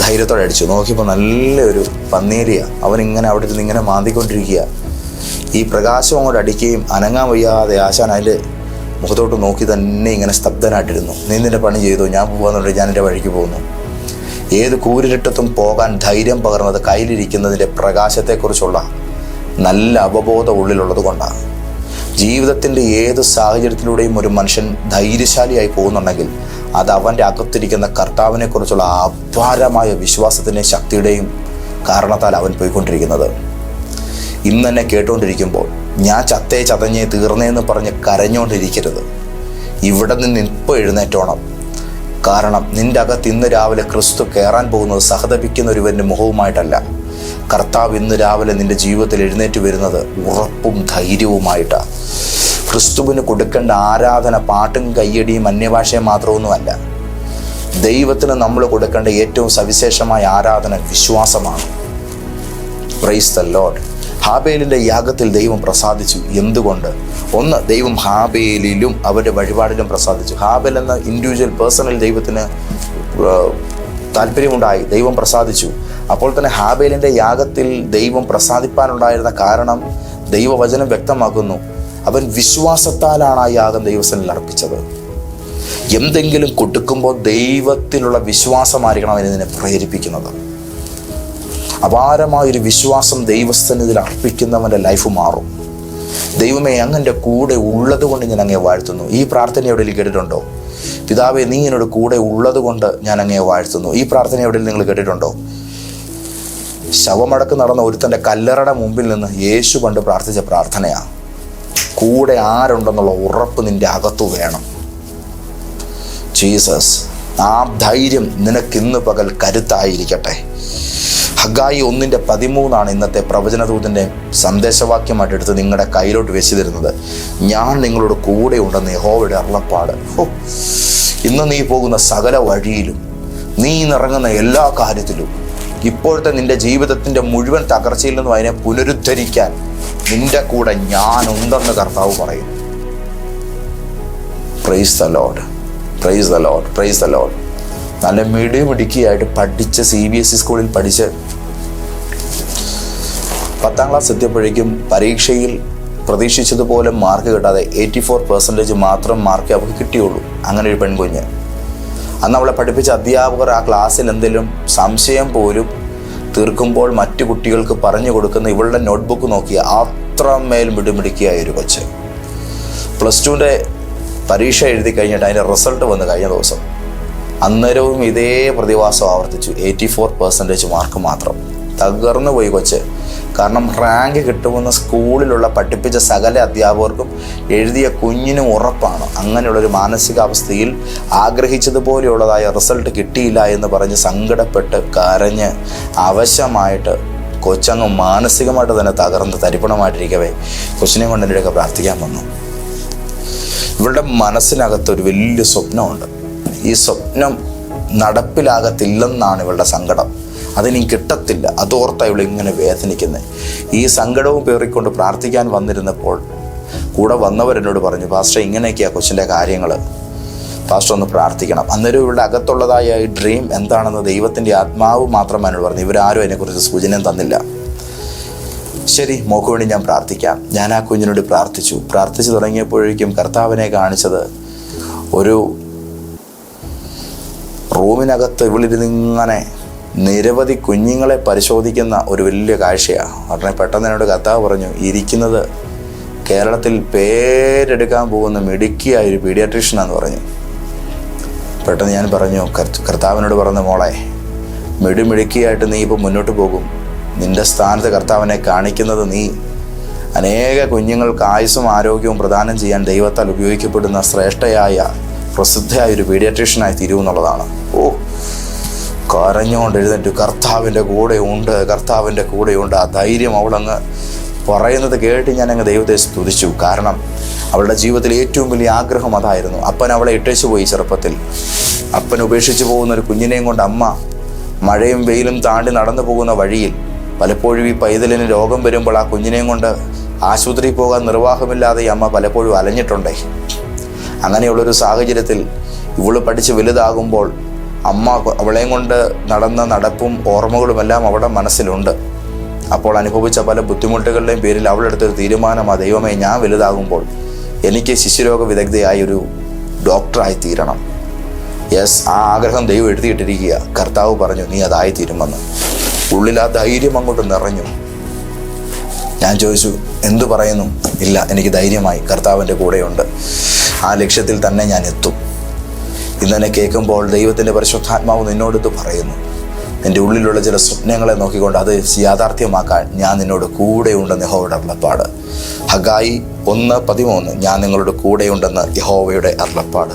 ധൈര്യത്തോടെ അടിച്ചു. നോക്കിയപ്പോൾ നല്ലൊരു പന്നീരിയ. അവനിങ്ങനെ അവിടെ ഇരുന്ന് ഇങ്ങനെ മാന്തിക്കൊണ്ടിരിക്കുക. ഈ പ്രകാശം അങ്ങോട്ട് അടിക്കുകയും അനങ്ങാൻ വയ്യാതെ ആശാൻ അതിൽ മുഖത്തോട്ട് നോക്കി തന്നെ ഇങ്ങനെ സ്തബ്ധനായിട്ടിരുന്നു. നീ നിന്റെ പണി ചെയ്തു ഞാൻ പോകാന്നുണ്ടെങ്കിൽ ഞാൻ എന്റെ വഴിക്ക് പോകുന്നു. ഏത് കൂരിരുട്ടത്തും പോകാൻ ധൈര്യം പകർന്നത് കയ്യിലിരിക്കുന്നതിന്റെ പ്രകാശത്തെക്കുറിച്ചുള്ള നല്ല അവബോധം ഉള്ളിലുള്ളത് കൊണ്ടാണ്. ജീവിതത്തിന്റെ ഏത് സാഹചര്യത്തിലൂടെയും ഒരു മനുഷ്യൻ ധൈര്യശാലിയായി പോകുന്നുണ്ടെങ്കിൽ അത് അവന്റെ അകത്തിരിക്കുന്ന കർത്താവിനെക്കുറിച്ചുള്ള അപാരമായ വിശ്വാസത്തിന്റെയും ശക്തിയുടെയും കാരണത്താൽ അവൻ പോയിക്കൊണ്ടിരിക്കുന്നത്. ഇന്ന് തന്നെ കേട്ടുകൊണ്ടിരിക്കുമ്പോൾ ഞാൻ ചത്തേ ചതഞ്ഞേ തീർന്നേന്ന് പറഞ്ഞ് കരഞ്ഞുകൊണ്ടിരിക്കരുത് ഇവിടെ നിന്ന് ഇപ്പോൾ എഴുന്നേറ്റോണം. കാരണം നിന്റെ അകത്ത് ഇന്ന് രാവിലെ ക്രിസ്തു കയറാൻ പോകുന്നത് സഹതപിക്കുന്ന ഒരുവന്റെ മുഖവുമായിട്ടല്ല. കർത്താവ് ഇന്ന് രാവിലെ നിന്റെ ജീവിതത്തിൽ എഴുന്നേറ്റ് വരുന്നത് ഉറപ്പും ധൈര്യവുമായിട്ടാണ് ക്രിസ്തുവിന് കൊടുക്കേണ്ട ആരാധന പാട്ടും കയ്യടിയും അന്യഭാഷയും മാത്രമൊന്നുമല്ല. ദൈവത്തിന് നമ്മൾ കൊടുക്കേണ്ട ഏറ്റവും സവിശേഷമായ ആരാധന വിശ്വാസമാണ്. പ്രൈസ് ദ ലോഡ് ഹാബേലിന്റെ യാഗത്തിൽ ദൈവം പ്രസാദിച്ചു. എന്തുകൊണ്ട്? ഒന്ന് ദൈവം ഹാബേലിലും അവരുടെ വഴിപാടിലും പ്രസാദിച്ചു. ഹാബേൽ എന്ന ഇൻഡിവിജ്വൽ പേഴ്സണൽ ദൈവത്തിന് താല്പര്യമുണ്ടായി. ദൈവം പ്രസാദിച്ചു. അപ്പോൾ തന്നെ ഹാബേലിന്റെ യാഗത്തിൽ ദൈവം പ്രസാദിപ്പാനുണ്ടായിരുന്ന കാരണം ദൈവവചനം വ്യക്തമാക്കുന്നു. അവൻ വിശ്വാസത്താലാണ് ആ യാഗം ദൈവസനിൽ അർപ്പിച്ചത്. എന്തെങ്കിലും കൊടുക്കുമ്പോൾ ദൈവത്തിലുള്ള വിശ്വാസമായിരിക്കണം അതിനെ പ്രേരിപ്പിക്കുന്നത്. അപാരമായൊരു വിശ്വാസം ദൈവസ്ഥനിതിൽ അർപ്പിക്കുന്നവന്റെ ലൈഫ് മാറും. ദൈവമേ അങ്ങന്റെ കൂടെ ഉള്ളത് കൊണ്ട് ഞാൻ അങ്ങേ വാഴ്ത്തുന്നു. ഈ പ്രാർത്ഥന എവിടെയെങ്കിലും കേട്ടിട്ടുണ്ടോ? പിതാവെ നീ എന്നോട് കൂടെ ഉള്ളത് കൊണ്ട് ഞാൻ അങ്ങേ വാഴ്ത്തുന്നു. ഈ പ്രാർത്ഥന എവിടെയെങ്കിലും നിങ്ങൾ കേട്ടിട്ടുണ്ടോ? ശവമടക്ക് നടന്ന ഒരുത്തന്റെ കല്ലറയുടെ മുമ്പിൽ നിന്ന് യേശു പണ്ട് പ്രാർത്ഥിച്ച പ്രാർത്ഥനയാണ് കൂടെ ആരുണ്ടെന്നുള്ള ഉറപ്പ് നിന്റെ അകത്തു വേണം. ജീസസ് ആ ധൈര്യം നിനക്ക് നിനക്കിന്ന് പകൽ കരുത്തായിരിക്കട്ടെ. ഹഗായി ഒന്നിന്റെ പതിമൂന്നാണ് ഇന്നത്തെ പ്രവചനദൂതന്റെ സന്ദേശവാക്യമായിട്ട് എടുത്ത് നിങ്ങളുടെ കയ്യിലോട്ട് വെച്ച് തരുന്നത് ഞാൻ നിങ്ങളോട് കൂടെ ഉണ്ടെന്ന് യഹോവയുടെ അരുളപ്പാട്. ഹോ ഇന്ന് നീ പോകുന്ന സകല വഴിയിലും നീ നിറങ്ങുന്ന എല്ലാ കാര്യത്തിലും ഇപ്പോഴത്തെ നിന്റെ ജീവിതത്തിന്റെ മുഴുവൻ തകർച്ചയിൽ നിന്നും അതിനെ പുനരുദ്ധരിക്കാൻ നിന്റെ കൂടെ ഞാൻ ഉണ്ടെന്ന് കർത്താവ് പറയും praise the Lord praise the Lord praise the Lord നല്ല മിടിമിടുക്കിയായിട്ട് പഠിച്ച് സി ബി എസ് ഇ സ്കൂളിൽ പഠിച്ച് പത്താം ക്ലാസ് എത്തിയപ്പോഴേക്കും പരീക്ഷയിൽ പ്രതീക്ഷിച്ചതുപോലെ മാർക്ക് കിട്ടാതെ എയ്റ്റി ഫോർ പെർസെന്റേജ് മാത്രം മാർക്ക് അവർക്ക് കിട്ടിയുള്ളൂ. അങ്ങനെ ഒരു പെൺകുഞ്ഞ്. അന്ന് അവളെ പഠിപ്പിച്ച അധ്യാപകർ ആ ക്ലാസ്സിൽ എന്തെങ്കിലും സംശയം പോലും തീർക്കുമ്പോൾ മറ്റു കുട്ടികൾക്ക് പറഞ്ഞു കൊടുക്കുന്ന ഇവളുടെ നോട്ട്ബുക്ക് നോക്കി അത്രമേൽ മിടുമിടുക്കിയായ ഒരു കൊച്ച്. പ്ലസ് ടുവിന്റെ പരീക്ഷ എഴുതി കഴിഞ്ഞിട്ട് അതിന്റെ റിസൾട്ട് വന്ന് കഴിഞ്ഞ ദിവസം അന്നേരവും ഇതേ പ്രതിഭാസം ആവർത്തിച്ചു. എയ്റ്റി ഫോർ പെർസെന്റേജ് മാർക്ക് മാത്രം. തകർന്നു പോയി കൊച്ച്. കാരണം റാങ്ക് കിട്ടുമെന്ന് സ്കൂളിലുള്ള പഠിപ്പിച്ച സകല അധ്യാപകർക്കും എഴുതിയ കുഞ്ഞിനും ഉറപ്പാണ്. അങ്ങനെയുള്ളൊരു മാനസികാവസ്ഥയിൽ ആഗ്രഹിച്ചതുപോലെയുള്ളതായ റിസൾട്ട് കിട്ടിയില്ല എന്ന് പറഞ്ഞ് സങ്കടപ്പെട്ട് കരഞ്ഞ് അവശമായിട്ട് കൊച്ചങ്ങ് മാനസികമായിട്ട് തന്നെ തകർന്ന് തരിപ്പണമായിട്ടിരിക്കവേ. കൊച്ചിനെയും കൊണ്ട് എന്റെ പ്രാർത്ഥിക്കാൻ വന്നു. ഇവളുടെ മനസ്സിനകത്ത് ഒരു വലിയ സ്വപ്നമുണ്ട്. ഈ സ്വപ്നം നടപ്പിലാകത്തില്ലെന്നാണ് ഇവളുടെ സങ്കടം. അതിനി കിട്ടത്തില്ല. അതോർത്ത ഇവൾ ഇങ്ങനെ വേദനിക്കുന്നത് ഈ സങ്കടവും പേറിക്കൊണ്ട് പ്രാർത്ഥിക്കാൻ വന്നിരുന്നപ്പോൾ കൂടെ വന്നവരെന്നോട് പറഞ്ഞു പാസ്റ്റർ ഇങ്ങനെയൊക്കെയാണ് കൊച്ചിന്റെ കാര്യങ്ങൾ പാസ്റ്റർ ഒന്ന് പ്രാർത്ഥിക്കണം. അന്നേരം ഇവളുടെ അകത്തുള്ളതായ ഈ ഡ്രീം എന്താണെന്ന് ദൈവത്തിന്റെ ആത്മാവ് മാത്രം എന്നോട് പറഞ്ഞു. ഇവരാരും അതിനെക്കുറിച്ച് സൂചന തന്നില്ല. ശരി മോക്ക് വേണ്ടി ഞാൻ പ്രാർത്ഥിക്കാം. ഞാൻ ആ കുഞ്ഞിനോട് പ്രാർത്ഥിച്ചു. പ്രാർത്ഥിച്ചു തുടങ്ങിയപ്പോഴേക്കും കർത്താവിനെ കാണിച്ചത് ഒരു റൂമിനകത്ത് ഇവളിരുന്നിങ്ങനെ നിരവധി കുഞ്ഞുങ്ങളെ പരിശോധിക്കുന്ന ഒരു വലിയ കാഴ്ചയാണ്. ഉടനെ പെട്ടെന്ന് എന്നോട് കത്താവ് പറഞ്ഞു ഇരിക്കുന്നത് കേരളത്തിൽ പേരെടുക്കാൻ പോകുന്ന മിടുക്കിയായ ഒരു പീഡിയാട്രീഷ്യനാന്ന് പറഞ്ഞു. പെട്ടെന്ന് ഞാൻ പറഞ്ഞു കർത്ത- കർത്താവിനോട് പറഞ്ഞ മോളെ മിടുമിടുക്കിയായിട്ട് നീ ഇപ്പോൾ മുന്നോട്ട് പോകും. നിന്റെ സ്ഥാനത്ത് കർത്താവിനെ കാണിക്കുന്നത് നീ അനേക കുഞ്ഞുങ്ങൾക്ക് ആയുസ്സും ആരോഗ്യവും പ്രദാനം ചെയ്യാൻ ദൈവത്താൽ ഉപയോഗിക്കപ്പെടുന്ന ശ്രേഷ്ഠയായ പ്രസിദ്ധയായ ഒരു പീഡിയാട്രീഷ്യനായി തീരുമെന്നുള്ളതാണ് കരഞ്ഞുകൊണ്ട് എഴുന്നേറ്റ് കർത്താവിന്റെ കൂടെ ഉണ്ട് കർത്താവിന്റെ കൂടെ ഉണ്ട്. ആ ധൈര്യം അവളങ്ങ് പറയുന്നത് കേട്ട് ഞാൻ അങ്ങ് ദൈവത്തെ സ്തുതിച്ചു. കാരണം അവളുടെ ജീവിതത്തിൽ ഏറ്റവും വലിയ ആഗ്രഹം അതായിരുന്നു. അപ്പൻ അവളെ ഇട്ടേച്ചു പോയി ചെറുപ്പത്തിൽ. അപ്പൻ ഉപേക്ഷിച്ചു പോകുന്ന ഒരു കുഞ്ഞിനെയും കൊണ്ട് അമ്മ മഴയും വെയിലും താണ്ടി നടന്നു പോകുന്ന വഴിയിൽ പലപ്പോഴും ഈ പൈതലിന് രോഗം വരുമ്പോൾ ആ കുഞ്ഞിനെയും കൊണ്ട് ആശുപത്രിയിൽ പോകാൻ നിർവാഹമില്ലാതെ ഈ അമ്മ പലപ്പോഴും അലഞ്ഞിട്ടുണ്ടേ. അങ്ങനെയുള്ളൊരു സാഹചര്യത്തിൽ ഇവൾ പഠിച്ച് വലുതാകുമ്പോൾ അമ്മ അവളെയും കൊണ്ട് നടന്ന നടപ്പും ഓർമ്മകളുമെല്ലാം അവളുടെ മനസ്സിലുണ്ട്. അപ്പോൾ അനുഭവിച്ച പല ബുദ്ധിമുട്ടുകളുടെയും പേരിൽ അവളെടുത്തൊരു തീരുമാനമാണ് ദൈവമേ ഞാൻ വലുതാകുമ്പോൾ എനിക്ക് ശിശുരോഗ വിദഗ്ധയായ ഒരു ഡോക്ടറായി തീരണം. യെസ് ആ ആഗ്രഹം ദൈവം എഴുതിയിട്ടിരിക്കുക കർത്താവ് പറഞ്ഞു നീ അതായി തീരുമെന്ന്. ഉള്ളിൽ ആ ധൈര്യം അങ്ങോട്ട് നിറഞ്ഞു. ഞാൻ ചോദിച്ചു എന്തു പറയുന്നു? ഇല്ല എനിക്ക് ധൈര്യമായി. കർത്താവിന്റെ കൂടെയുണ്ട്. ആ ലക്ഷ്യത്തിൽ തന്നെ ഞാൻ എത്തും. ഇന്നെന്നെ കേൾക്കുമ്പോൾ ദൈവത്തിന്റെ പരിശുദ്ധാത്മാവ് നിന്നോടത്ത് പറയുന്നു. എന്റെ ഉള്ളിലുള്ള ചില സ്വപ്നങ്ങളെ നോക്കിക്കൊണ്ട് അത് യാഥാർത്ഥ്യമാക്കാൻ ഞാൻ നിന്നോട് കൂടെയുണ്ടെന്ന് യഹോവയുടെ അരുളപ്പാട്. ഹഗായി ഒന്ന് പതിമൂന്ന് ഞാൻ നിങ്ങളുടെ കൂടെയുണ്ടെന്ന് യഹോവയുടെ അരുളപ്പാട്.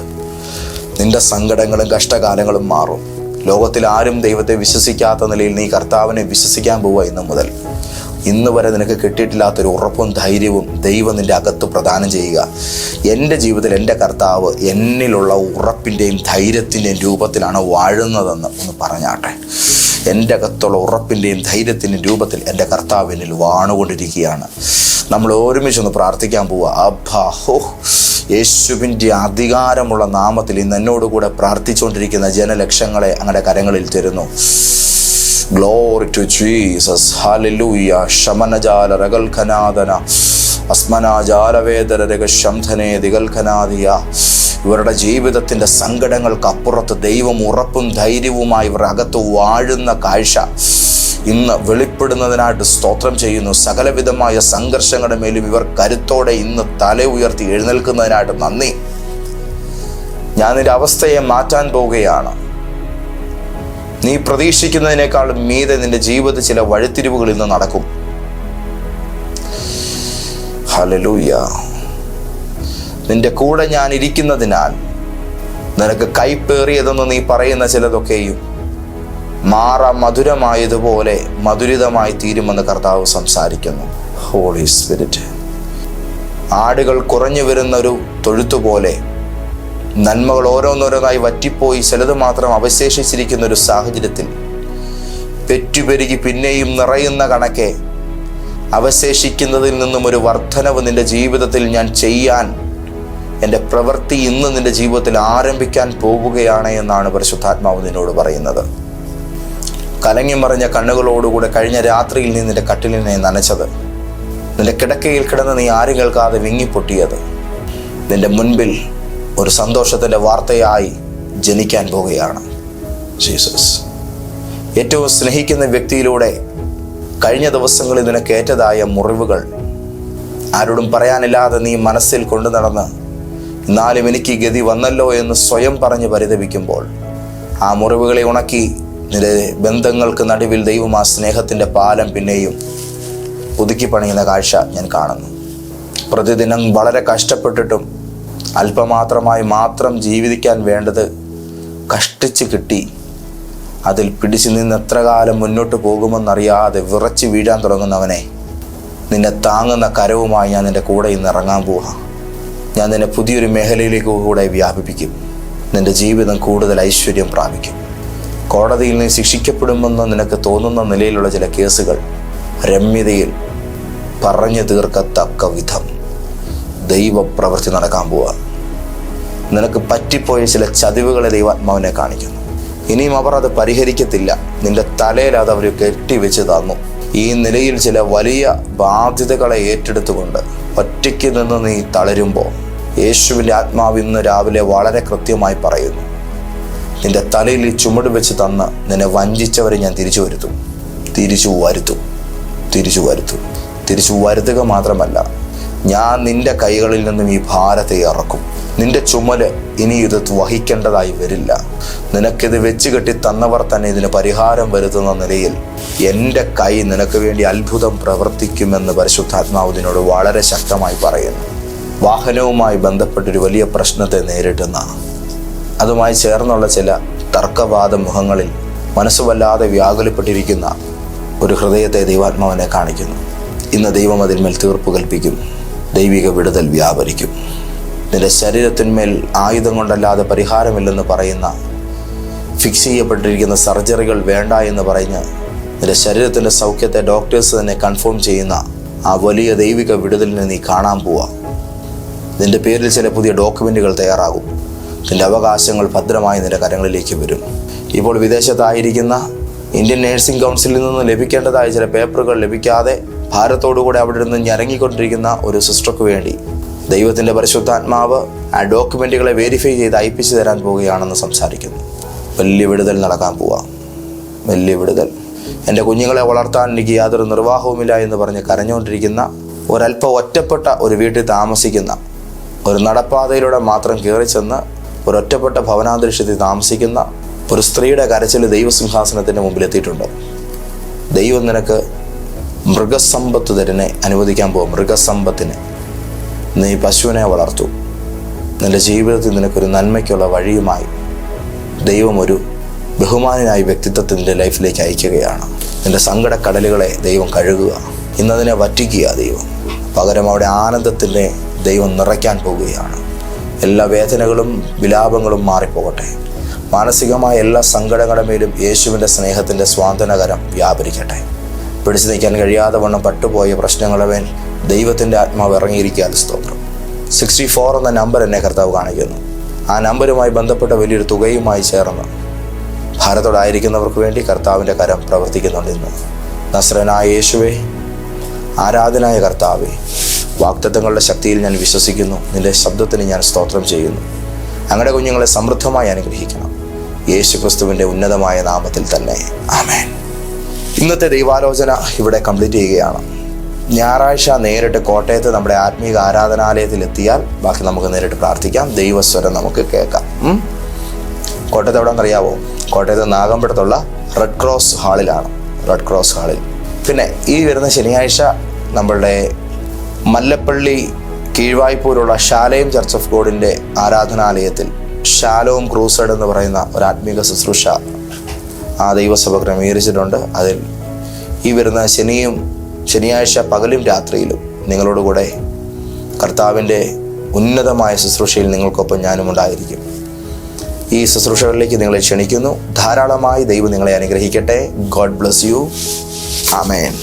നിന്റെ സങ്കടങ്ങളും കഷ്ടകാലങ്ങളും മാറും. ലോകത്തിൽ ആരും ദൈവത്തെ വിശ്വസിക്കാത്ത നിലയിൽ നീ കർത്താവിനെ വിശ്വസിക്കാൻ പോവുക ഇന്നു മുതൽ. ഇന്ന് വരെ നിനക്ക് കിട്ടിയിട്ടില്ലാത്തൊരു ഉറപ്പും ധൈര്യവും ദൈവം നിന്റെ അകത്ത് പ്രദാനം ചെയ്യുക. എന്റെ ജീവിതത്തിൽ എന്റെ കർത്താവ് എന്നിലുള്ള ഉറപ്പിന്റെയും ധൈര്യത്തിന്റെയും രൂപത്തിലാണ് വാഴുന്നതെന്ന് ഒന്ന് പറഞ്ഞാട്ടെ. എന്റെ അകത്തുള്ള ഉറപ്പിന്റെയും ധൈര്യത്തിന്റെയും രൂപത്തിൽ എന്റെ കർത്താവ് എന്നിൽ വാണുകൊണ്ടിരിക്കുകയാണ്. നമ്മൾ ഒരുമിച്ചൊന്ന് പ്രാർത്ഥിക്കാൻ പോവുക അബ്ബാ ഹോ യേശുവിന്റെ അധികാരമുള്ള നാമത്തിൽ ഇന്ന് എന്നോടുകൂടെ പ്രാർത്ഥിച്ചുകൊണ്ടിരിക്കുന്ന ജനലക്ഷങ്ങളെ അങ്ങനെ കരങ്ങളിൽ തരുന്നു. ഗ്ലോറി ടു ജീസസ് ഹാലലൂയ ശമനജാല രകൽഖനാദന അസ്മനാജാലവേദര രകശംധനേ ദിഗൽഖനാദിയ ഇവരുടെ ജീവിതത്തിന്റെ സങ്കടങ്ങൾക്ക് അപ്പുറത്ത് ദൈവം ഉറപ്പും ധൈര്യവുമായി ഇവരുടെ അകത്ത് വാഴുന്ന കാഴ്ച ഇന്ന് വെളിപ്പെടുന്നതിനായിട്ട് സ്തോത്രം ചെയ്യുന്നു. സകലവിധമായ സംഘർഷങ്ങളുടെ മേലും ഇവർ കരുത്തോടെ ഇന്ന് തല ഉയർത്തി എഴുന്നേൽക്കുന്നതിനായിട്ട് നന്ദി. ഞാനൊരു അവസ്ഥയെ മാറ്റാൻ പോവുകയാണ്. നീ പ്രതീക്ഷിക്കുന്നതിനേക്കാളും മീതെ നിന്റെ ജീവിതത്തിൽ ചില വഴിത്തിരിവുകൾ ഇന്ന് നടക്കും. ഹലലൂയ നിന്റെ കൂടെ ഞാൻ ഇരിക്കുന്നതിനാൽ നിനക്ക് കൈപ്പേറിയതെന്ന് നീ പറയുന്ന ചിലതൊക്കെയും മാറ മധുരമായതുപോലെ മധുരിതമായി തീരുമെന്ന് കർത്താവ് സംസാരിക്കുന്നു. ഹോളി സ്പിരിറ്റ് ആടുകൾ കുറഞ്ഞു വരുന്നൊരു തൊഴുത്തുപോലെ നന്മകൾ ഓരോന്നോരോന്നായി വറ്റിപ്പോയി ചിലത് മാത്രം അവശേഷിച്ചിരിക്കുന്ന ഒരു സാഹചര്യത്തിൽ പെറ്റുപെരുകി പിന്നെയും നിറയുന്ന കണക്കെ അവശേഷിക്കുന്നതിൽ നിന്നും ഒരു വർധനവ് നിന്റെ ജീവിതത്തിൽ ഞാൻ ചെയ്യാൻ എന്റെ പ്രവൃത്തി ഇന്ന് നിന്റെ ജീവിതത്തിൽ ആരംഭിക്കാൻ പോവുകയാണ് എന്നാണ് പരിശുദ്ധാത്മാവ് നിന്നോട് പറയുന്നത്. കലങ്ങി മറിഞ്ഞ കണ്ണുകളോടുകൂടെ കഴിഞ്ഞ രാത്രിയിൽ നീ നിന്റെ കട്ടിലിനെ നനച്ചത്. നിന്റെ കിടക്കയിൽ കിടന്ന് നീ ആരും കേൾക്കാതെ വിങ്ങിപ്പൊട്ടിയത്. നിന്റെ മുൻപിൽ ഒരു സന്തോഷത്തിന്റെ വാർത്തയായി ജനിക്കാൻ പോവുകയാണ് ജീസസ്. ഏറ്റവും സ്നേഹിക്കുന്ന വ്യക്തിയിലൂടെ കഴിഞ്ഞ ദിവസങ്ങളിൽ നിനക്ക് ഏറ്റതായ മുറിവുകൾ ആരോടും പറയാനില്ലാതെ നീ മനസ്സിൽ കൊണ്ടു നടന്ന് എന്നാലും എനിക്ക് ഗതി വന്നല്ലോ എന്ന് സ്വയം പറഞ്ഞ് പരിതപിക്കുമ്പോൾ ആ മുറിവുകളെ ഉണക്കി നിന്റെ ബന്ധങ്ങൾക്ക് നടുവിൽ ദൈവം ആ സ്നേഹത്തിന്റെ പാലം പിന്നെയും പുതുക്കി പണിയുന്ന കാഴ്ച ഞാൻ കാണുന്നു. പ്രതിദിനം വളരെ കഷ്ടപ്പെട്ടിട്ടും അല്പമാത്രമായി മാത്രം ജീവിക്കാൻ വേണ്ടത് കഷ്ടിച്ച് കിട്ടി. അതിൽ പിടിച്ചു നിന്ന് എത്ര കാലം മുന്നോട്ട് പോകുമെന്നറിയാതെ വിറച്ച് വീഴാൻ തുടങ്ങുന്നവനെ. നിന്നെ താങ്ങുന്ന കരവുമായി ഞാൻ നിന്റെ കൂടെ ഇന്ന് ഇറങ്ങാൻ പോവാം. ഞാൻ നിന്നെ പുതിയൊരു മേഖലയിലേക്ക് കൂടെ വ്യാപിപ്പിക്കും. നിന്റെ ജീവിതം കൂടുതൽ ഐശ്വര്യം പ്രാപിക്കും. കോടതിയിൽ നീ ശിക്ഷിക്കപ്പെടുമെന്ന് നിനക്ക് തോന്നുന്ന നിലയിലുള്ള ചില കേസുകൾ രമ്യതയിൽ പറഞ്ഞു തീർക്കത്തക്ക വിധം. ദൈവപ്രവൃത്തി നടക്കാൻ പോവുക നിനക്ക് പറ്റിപ്പോയ ചില ചതിവുകളെ ദൈവാത്മാവിനെ കാണിക്കുന്നു. ഇനിയും അവർ അത് പരിഹരിക്കത്തില്ല. നിന്റെ തലയിൽ അത് അവർ കെട്ടിവെച്ച് തന്നു. ഈ നിലയിൽ ചില വലിയ ബാധ്യതകളെ ഏറ്റെടുത്തുകൊണ്ട് ഒറ്റയ്ക്ക് നിന്ന് നീ തളരുമ്പോൾ യേശുവിന്റെ ആത്മാവ് ഇന്ന് രാവിലെ വളരെ കൃത്യമായി പറയുന്നു. നിന്റെ തലയിൽ ഈ ചുമട് വെച്ച് തന്ന് നിന്നെ വഞ്ചിച്ചവരെ ഞാൻ തിരിച്ചു വരുത്തും. തിരിച്ചു വരുത്തും. തിരിച്ചു വരുത്തും. തിരിച്ചു വരുത്തുക മാത്രമല്ല ഞാൻ നിന്റെ കൈകളിൽ നിന്നും ഈ ഭാരത്തെ ഇറക്കും. നിന്റെ ചുമൽ ഇനി ഇത് വഹിക്കേണ്ടതായി വരില്ല. നിനക്കിത് വെച്ച് കെട്ടി തന്നവർ തന്നെ ഇതിന് പരിഹാരം വരുത്തുന്ന നിലയിൽ എന്റെ കൈ നിനക്ക് വേണ്ടി അത്ഭുതം പ്രവർത്തിക്കുമെന്ന് പരിശുദ്ധാത്മാവിനോട് വളരെ ശക്തമായി പറയുന്നു. വാഹനവുമായി ബന്ധപ്പെട്ടൊരു വലിയ പ്രശ്നത്തെ നേരിടുന്ന അതുമായി ചേർന്നുള്ള ചില തർക്കവാദ മുഖങ്ങളിൽ മനസ്സ് വല്ലാതെ വ്യാകുലപ്പെട്ടിരിക്കുന്ന ഒരു ഹൃദയത്തെ ദൈവാത്മാവിനെ കാണിക്കുന്നു. ഇന്ന് ദൈവം അതിന്മേൽ തീർപ്പ് കൽപ്പിക്കും ദൈവിക വിടുതൽ വ്യാപരിക്കും. നിന്റെ ശരീരത്തിന്മേൽ ആയുധം കൊണ്ടല്ലാതെ പരിഹാരമില്ലെന്ന് പറയുന്ന ഫിക്സ് ചെയ്യപ്പെട്ടിരിക്കുന്ന സർജറികൾ വേണ്ട എന്ന് പറഞ്ഞ് നിന്റെ ശരീരത്തിന്റെ സൗഖ്യത്തെ ഡോക്ടേഴ്സ് തന്നെ കൺഫേം ചെയ്യുന്ന ആ വലിയ ദൈവിക വിടുതലിനെ നീ കാണാൻ പോവാ. നിന്റെ പേരിൽ ചില പുതിയ ഡോക്യുമെന്റുകൾ തയ്യാറാകും. നിന്റെ അവകാശങ്ങൾ ഭദ്രമായി നിന്റെ കരങ്ങളിലേക്ക് വരും. ഇപ്പോൾ വിദേശത്തായിരിക്കുന്ന ഇന്ത്യൻ നേഴ്സിംഗ് കൗൺസിലിൽ നിന്ന് ലഭിക്കേണ്ടതായ ചില പേപ്പറുകൾ ലഭിക്കാതെ ഭാരത്തോടുകൂടെ അവിടെ നിന്ന് ഞരങ്ങിക്കൊണ്ടിരിക്കുന്ന ഒരു സിസ്റ്റർക്ക് വേണ്ടി ദൈവത്തിന്റെ പരിശുദ്ധാത്മാവ് ആ ഡോക്യുമെന്റുകളെ വെരിഫൈ ചെയ്ത് അയപ്പിച്ചു തരാൻ പോവുകയാണെന്ന് സംസാരിക്കുന്നു. വലിയ വിടുതൽ നടക്കാൻ പോവാം. വലിയ വിടുതൽ. എന്റെ കുഞ്ഞുങ്ങളെ വളർത്താൻ എനിക്ക് യാതൊരു നിർവാഹവുമില്ല എന്ന് പറഞ്ഞ് കരഞ്ഞുകൊണ്ടിരിക്കുന്ന ഒരല്പം ഒറ്റപ്പെട്ട ഒരു വീട്ടിൽ താമസിക്കുന്ന ഒരു നടപ്പാതയിലൂടെ മാത്രം കയറി ചെന്ന് ഒരൊറ്റപ്പെട്ട ഭവനാന്തരീക്ഷത്തിൽ താമസിക്കുന്ന ഒരു സ്ത്രീയുടെ കരച്ചിൽ ദൈവസിംഹാസനത്തിന്റെ മുമ്പിലെത്തിയിട്ടുണ്ട്. ദൈവം നിനക്ക് മൃഗസമ്പത്ത് തരുന്നെ അനുവദിക്കാൻ പോകും. മൃഗസമ്പത്തിന്. നീ പശുവിനെ വളർത്തു. നിന്റെ ജീവിതത്തിൽ നിനക്കൊരു നന്മയ്ക്കുള്ള വഴിയുമായി ദൈവം ഒരു ബഹുമാനായ വ്യക്തിത്വത്തിന്റെ ലൈഫിലേക്ക് അയക്കുകയാണ്. നിന്റെ സങ്കട കടലുകളെ ദൈവം കഴുകുക. ഇന്നതിനെ വറ്റിക്കുക ദൈവം. പകരം അവിടെ ആനന്ദത്തിന്റെ ദൈവം നിറയ്ക്കാൻ പോവുകയാണ് എല്ലാ വേദനകളും വിലാപങ്ങളും മാറിപ്പോകട്ടെ. മാനസികമായ എല്ലാ സങ്കടങ്ങളുടെ മേലും യേശുവിന്റെ സ്നേഹത്തിന്റെ സ്വാന്തനകരം വ്യാപരിക്കട്ടെ. പിടിച്ചു നിൽക്കാൻ കഴിയാതെ വണ്ണം പട്ടുപോയ പ്രശ്നങ്ങളവൻ ദൈവത്തിന്റെ ആത്മാവ് ഇറങ്ങിയിരിക്കാതെ സ്തോത്രം. സിക്സ്റ്റി ഫോർ എന്ന നമ്പർ എന്നെ കർത്താവ് കാണിക്കുന്നു. ആ നമ്പരുമായി ബന്ധപ്പെട്ട വലിയൊരു തുകയുമായി ചേർന്ന് ഭാരത്തോടായിരിക്കുന്നവർക്ക് വേണ്ടി കർത്താവിന്റെ കരം പ്രവർത്തിക്കുന്നുണ്ട് ഇന്ന്. നസ്രനായ യേശുവേ ആരാധനായ കർത്താവേ വാക്തത്വങ്ങളുടെ ശക്തിയിൽ ഞാൻ വിശ്വസിക്കുന്നു. നിന്റെ ശബ്ദത്തിന് ഞാൻ സ്തോത്രം ചെയ്യുന്നു. അങ്ങയുടെ കുഞ്ഞുങ്ങളെ സമൃദ്ധമായി അനുഗ്രഹിക്കണം. യേശു ക്രിസ്തുവിന്റെ ഉന്നതമായ നാമത്തിൽ തന്നെ. ആമേൻ. ഇന്നത്തെ ദൈവാലോചന ഇവിടെ കംപ്ലീറ്റ് ചെയ്യുകയാണ്. ഞായറാഴ്ച നേരിട്ട് കോട്ടയത്ത് നമ്മുടെ ആത്മീക ആരാധനാലയത്തിൽ എത്തിയാൽ ബാക്കി നമുക്ക് നേരിട്ട് പ്രാർത്ഥിക്കാം. ദൈവസ്വരം നമുക്ക് കേൾക്കാം? കോട്ടയത്ത് എവിടെ അറിയാവോ? കോട്ടയത്ത് നാഗമ്പടത്തുള്ള റെഡ് ക്രോസ് ഹാളിലാണ് റെഡ് ക്രോസ് ഹാളിൽ പിന്നെ ഈ വരുന്ന ശനിയാഴ്ച നമ്മളുടെ മല്ലപ്പള്ളി കീഴ്വായ്പൂരുള്ള ശാലയും ചർച്ച് ഓഫ് ഗോഡിന്റെ ആരാധനാലയത്തിൽ ഷാലോം ക്രൂസഡ് എന്ന് പറയുന്ന ഒരു ആത്മീക ശുശ്രൂഷ ആ ദൈവസഭ ക്രമീകരിച്ചിട്ടുണ്ട്. അതിൽ ഈ വരുന്ന ശനിയും ശനിയാഴ്ച പകലും രാത്രിയിലും നിങ്ങളോടുകൂടെ കർത്താവിന്റെ ഉന്നതമായ ശുശ്രൂഷയിൽ നിങ്ങൾക്കൊപ്പം ഞാനും ഉണ്ടായിരിക്കും. ഈ ശുശ്രൂഷകളിലേക്ക് നിങ്ങളെ ക്ഷണിക്കുന്നു. ധാരാളമായി ദൈവം നിങ്ങളെ അനുഗ്രഹിക്കട്ടെ. God bless you. ആമേൻ.